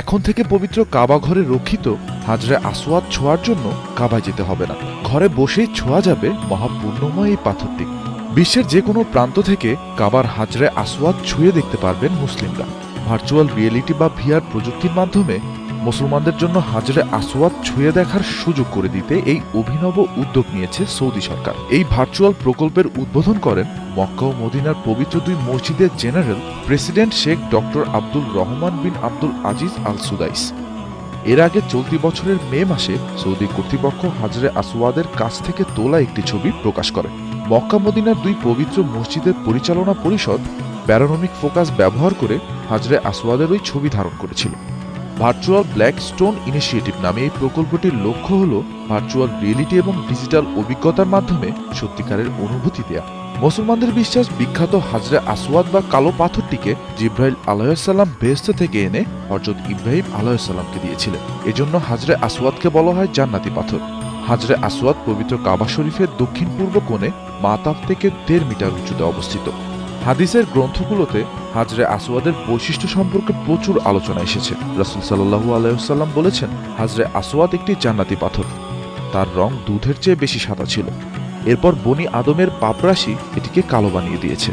এখন থেকে পবিত্র কাবা ঘরে রক্ষিত হাজরে আসওয়াদ ছোঁয়ার জন্য কাবায় যেতে হবে না। ঘরে বসেই ছোঁয়া যাবে মহাপূর্ণময় এই পাথরটি। বিশ্বের যে কোনো প্রান্ত থেকে কাবার হাজরে আসওয়াদ ছুঁয়ে দেখতে পারবেন মুসলিমরা। ভার্চুয়াল রিয়েলিটি বা ভিআর প্রযুক্তির মাধ্যমে মুসলমানদের জন্য হাজরে আসওয়াদ ছুঁয়ে দেখার সুযোগ করে দিতে এই অভিনব উদ্যোগ নিয়েছে সৌদি সরকার। এই ভার্চুয়াল প্রকল্পের উদ্বোধন করেন মক্কা ও মদিনার পবিত্র দুই মসজিদের general president Sheikh doctor Abdul Rahman bin Abdul Aziz Al Sudais এর আগে চলতি বছরের মে মাসে সৌদি কর্তৃপক্ষ হাজরে আসওয়াদের কাছ থেকে তোলা একটি ছবি প্রকাশ করে। মক্কা মদিনার দুই পবিত্র মসজিদের পরিচালনা পরিষদ প্যারানমিক ফোকাস ব্যবহার করে হাজরে আসওয়াদের ওই ছবি ধারণ করেছিল। ভার্চুয়াল ব্ল্যাক স্টোন ইনিশিয়েটিভ নামে এই প্রকল্পটির লক্ষ্য হল ভার্চুয়াল রিয়েলিটি এবং ডিজিটাল অভিজ্ঞতার মাধ্যমে সত্যিকারের অনুভূতি দেয়া। মুসলমানদের বিশ্বাস, বিখ্যাত হাজরে আসওয়াদ বা কালো পাথরটিকে জিব্রাইল আলাইসাল্লাম বেহেস্ত থেকে এনে হজরত ইব্রাহিম আলাইসাল্লামকে দিয়েছিলেন। এজন্য হাজরে আসওয়াদকে বলা হয় জান্নাতি পাথর। হাজরে আসওয়াদ পবিত্র কাবা শরীফের দক্ষিণ পূর্ব কোণে মাতাব থেকে দেড় মিটার উঁচুতে অবস্থিত। হাদিসের গ্রন্থগুলোতে হাজরে আসওয়াদের বৈশিষ্ট্য সম্পর্কে প্রচুর আলোচনা এসেছে। রাসুল সাল্লাহু আলাইসাল্লাম বলেছেন, হাজরে আসওয়াদ একটি জান্নাতি পাথর। তার রং দুধের চেয়ে বেশি সাদা ছিল। এরপর বনি আদমের পাপরাশি এটিকে কালো বানিয়ে দিয়েছে।